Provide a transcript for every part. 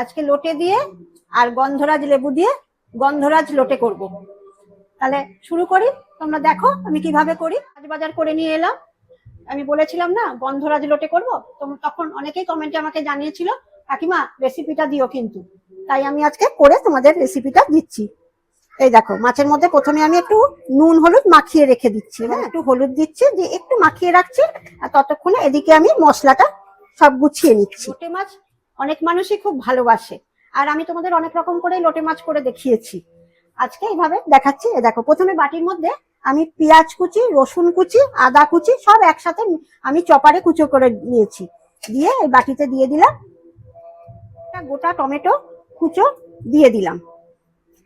আজকে লোটে দিয়ে আর গন্ধরাজ লেবু দিয়ে গন্ধরাজ লোটে করব। তাহলে শুরু করি, তোমরা দেখো আমি কীভাবে করি। আজ বাজার করে নিয়ে এলাম। আমি বলেছিলাম না, গন্ধরাজ লোটে করব? তখন অনেকেই কমেন্টে আমাকে জানিয়েছিল, কাকিমা রেসিপিটা দিও কিন্তু। তাই আমি আজকে করে তোমাদের রেসিপিটা দিচ্ছি। এই দেখো, মাছের মধ্যে প্রথমে আমি একটু নুন, হলুদ মাখিয়ে রেখে দিচ্ছি। হ্যাঁ একটু হলুদ দিচ্ছি দিয়ে একটু মাখিয়ে রাখছি, আর ততক্ষণে এদিকে আমি মশলাটা সব গুছিয়ে নিচ্ছি। লোটে মাছ অনেক মানুষই খুব ভালোবাসে। আর আমি তোমাদের অনেক রকম করে লোটে মাছ করে দেখিয়েছি। আজকে এইভাবে দেখাচ্ছি। দেখো, প্রথমে বাটির মধ্যে আমি পেঁয়াজ কুচি, রসুন কুচি, আদা কুচি, সব একসাথে আমি চপারে কুচো করে নিয়েছি। দিয়ে এই বাটিতে দিয়ে দিলাম গোটা টমেটো কুচো দিয়ে দিলাম।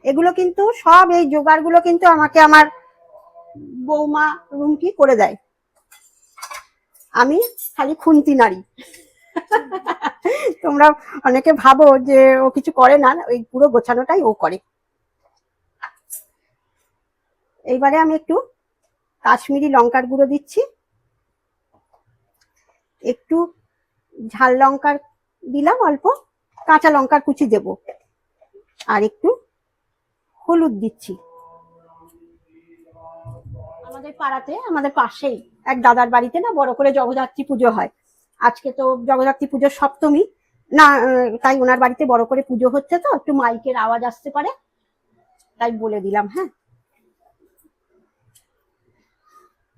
এগুলো কিন্তু সব এই জোগাড়গুলো কিন্তু আমাকে আমার বৌমা রুমকি করে দেয়। আমি খালি খুন্তি নারী। তোমরা অনেকে ভাবো যে ও কিছু করে না, ওই পুরো গোছানোটাই ও করে। এইবারে আমি একটু কাশ্মীরি লঙ্কার গুঁড়ো দিচ্ছি। একটু ঝাল লঙ্কার দিলাম অল্প, কাঁচা লঙ্কার কুচি দেব। আর একটু হলুদ দিচ্ছি। আমাদের পাড়াতে, আমাদের পাশেই, এক দাদার বাড়িতে না বড় করে জগদ্ধাত্রী পুজো হয়। আজকে তো জগদ্ধাত্রী পুজোর সপ্তমী। না তাই ওনার বাড়িতে বড় করে পুজো হচ্ছে তো, একটু মাইকের আওয়াজ আসতে পারে। তাই বলে দিলাম হ্যাঁ।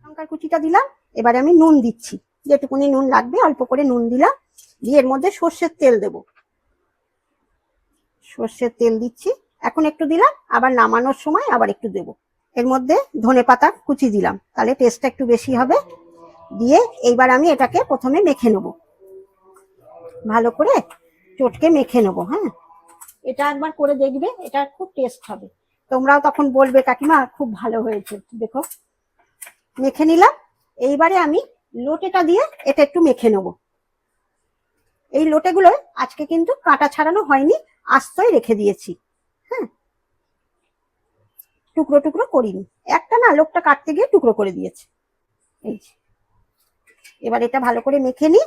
লঙ্কার কুচিটা দিলাম, এবারে আমি নুন দিচ্ছি। যেটুকুনি নুন লাগবে, অল্প করে নুন দিলাম। দিয়ে এর মধ্যে সর্ষের তেল দেব। সর্ষের তেল দিচ্ছি। এখন একটু দিলাম, আবার নামানোর সময় আবার একটু দেব। এর মধ্যে ধনে পাতা কুচি দিলাম, তাহলে টেস্টটা একটু বেশি হবে। দিয়ে এইবার আমি এটাকে প্রথমে মেখে নেব। ভালো করে চটকে মেখে নেব হ্যাঁ? এটা একবার করে দেখবে, এটা খুব টেস্ট হবে। তোমরাও তখন বলবে, কাকিমা, খুব ভালো হয়েছে। দেখো, মেখে নিলাম। এইবারে আমি লোটেটা দিয়ে এটা একটু মেখে নেব। এই লোটেগুলো আজকে কিন্তু কাটা ছাড়ানো হয়নি, আস্তই রেখে দিয়েছি হ্যাঁ? টুকরো টুকরো করিনি। একটা না, লোকটা কাটতে গিয়ে টুকরো করে দিয়েছে। এই। এবার এটা ভালো করে মেখে নিই।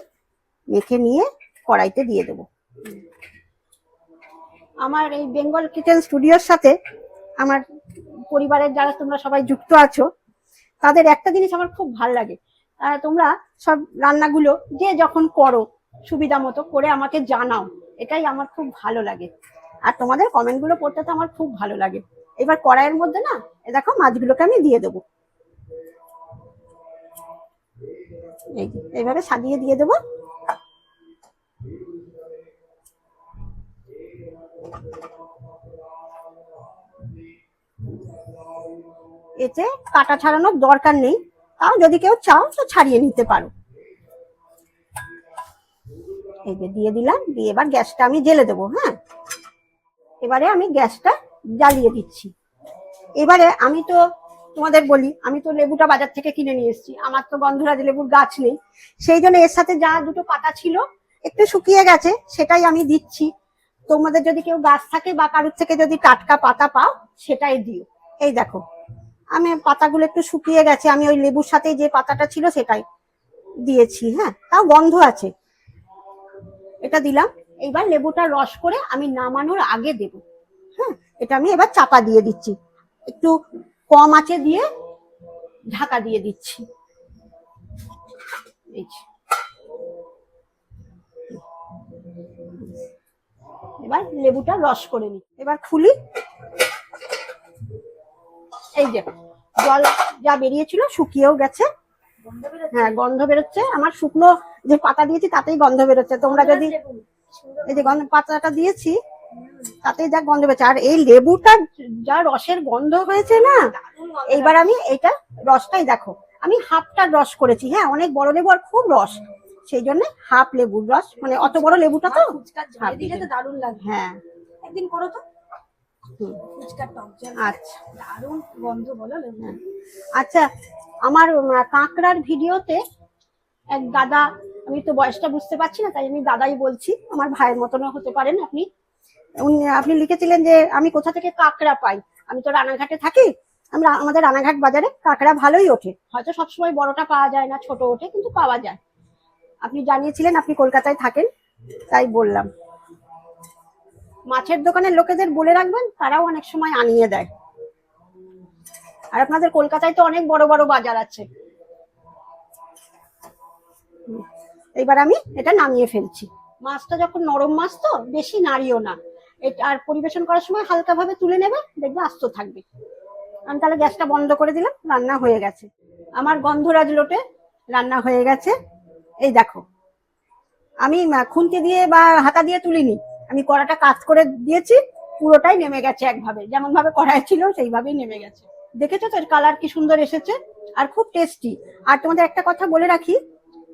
মেখে নিয়ে কড়াইতে দিয়ে দেব। আমার এই বেঙ্গল কিচেন স্টুডিওর সাথে আমার পরিবারের যারা তোমরা সবাই যুক্ত আছো, তাদের একটা জিনিস আমার খুব ভালো লাগে। তোমরা সব রান্নাগুলো যে যখন করো সুবিধা মতো করে আমাকে জানাও। এটাই আমার খুব ভালো লাগে। আর তোমাদের কমেন্টগুলো পড়তে তো আমার খুব ভালো লাগে। এবার কড়াইয়ের মধ্যে না, এ দেখো মাছগুলোকে আমি দিয়ে দেবো। এই এইভাবে সাজিয়ে দিয়ে দেবো। এতে কাটা ছাড়ানোর দরকার নেই। তাও যদি কেউ চাও, তো ছাড়িয়ে নিতে পারো। এই যে দিয়ে দিলাম, দিয়ে এবার গ্যাসটা আমি জেলে দেবো হ্যাঁ? এবারে আমি গ্যাসটা জ্বালিয়ে দিচ্ছি। এবারে আমি তো তোমাদের বলি, আমি তো লেবুটা বাজার থেকে কিনে নিয়ে এসেছি। আমার তো গন্ধরাজ লেবুর গাছ নেই। সেই জন্য এর সাথে যা দুটো পাতা ছিল, একটু শুকিয়ে গেছে, সেটাই আমি দিচ্ছি। তোমাদের যদি কেউ গাছ থাকে বা কারোর থেকে যদি টাটকা পাতা পাও, সেটাই দিও। এই দেখো, আমি পাতাগুলো একটু শুকিয়ে গেছে, আমি ওই লেবুর সাথে যে পাতাটা ছিল সেটাই দিয়েছি হ্যাঁ? তাও গন্ধ আছে। এটা দিলাম। এইবার লেবুটা রস করে আমি নামানোর আগে দেব হ্যাঁ? এটা আমি এবার চাপা দিয়ে দিচ্ছি। একটু কম আঁচে দিয়ে ঢাকা দিয়ে দিচ্ছি। এই এবার লেবুটা রস করে নি এবার খুলি। এই যে জল যা বেরিয়েছিল শুকিয়েও গেছে। হ্যাঁ গন্ধ বেরোচ্ছে। আমার শুকনো যে পাতা দিয়েছি তাতেই গন্ধ বেরোচ্ছে। তোমরা যদি এই যে গন্ধ পাতাটা দিয়েছি। তাতেই যা গন্ধ বেরোচ্ছে। আর এই লেবুটা যা রসের গন্ধ হয়েছে না এইবার আমি এইটা রসটাই দেখো। আমি হাফটা রস করেছি হ্যাঁ অনেক বড় লেবু আর খুব রস। সেই জন্য হাফ লেবুর রস মানে অত বড় লেবুটা তো। দারুণ লাগে। হ্যাঁ। একদিন করো তো। আচ্ছা। দারুণ গন্ধ বলো হ্যাঁ। আচ্ছা আমার কাঁকড়ার ভিডিওতে এক দাদা আমি তো বয়সটা বুঝতে পারছি না তাই আমি দাদাই বলছি আমার ভাইয়ের মতনও হতে পারেন আপনি। আপনি লিখেছিলেন যে, আমি কোথা থেকে কাঁকড়া পাই? আমি তো রানাঘাটে থাকি। আমরা, আমাদের রানাঘাট বাজারে কাঁকড়া ভালোই ওঠে। হয়তো সবসময় বড়টা পাওয়া যায় না, ছোট ওঠে, কিন্তু পাওয়া যায়। আপনি জানিয়েছিলেন আপনি কলকাতায় থাকেন, তাই বললাম। মাছের দোকানের লোকেদের বলে রাখবেন, তারাও অনেক সময় আনিয়ে দেয়। আর আপনাদের কলকাতায় তো অনেক বড় বড় বাজার আছে। এইবার আমি এটা নামিয়ে ফেলছি। মাছটা যখন নরম মাছ তো, বেশি নাড়িও না। আর পরিবেশন করার সময় হালকা ভাবে তুলে নেবে, দেখবে আস্ত থাকবে। আমি তাহলে গ্যাসটা বন্ধ করে দিলাম, রান্না হয়ে গেছে। আমার গন্ধরাজ লোটে রান্না হয়ে গেছে। এই দেখো। আমি খুন্তি দিয়ে বা হাতা দিয়ে তুলিনি। আমি কড়াটা কাজ করে দিয়েছি, পুরোটাই নেমে গেছে একভাবে। যেমন ভাবে কড়াই ছিল, সেইভাবেই নেমে গেছে। দেখেছ তো কালার কি সুন্দর এসেছে? আর খুব টেস্টি আর তোমাদের একটা কথা বলে রাখি,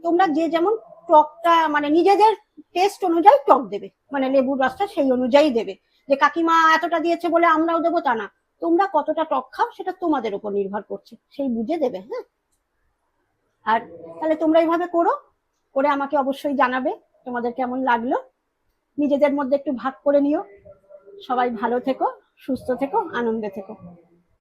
তোমরা যে যেমন টকটা মানে নিজেদের টেস্ট অনুযায়ী টক দেবে। মানে লেবুর রসটা সেই অনুযায়ী দেবে। যে কাকিমা এতটা দিয়েছে বলে আমরাও দেবো তা না। তোমরা কতটা টক খাও সেটা তোমাদের উপর নির্ভর করছে। সেই বুঝে দেবে হ্যাঁ? আর তাহলে তোমরা এইভাবে করো। করে আমাকে অবশ্যই জানাবে তোমাদের কেমন লাগল। নিজেদের মধ্যে একটু ভাগ করে নিও। সবাই ভালো থেকো, সুস্থ থেকো, আনন্দে থেকো।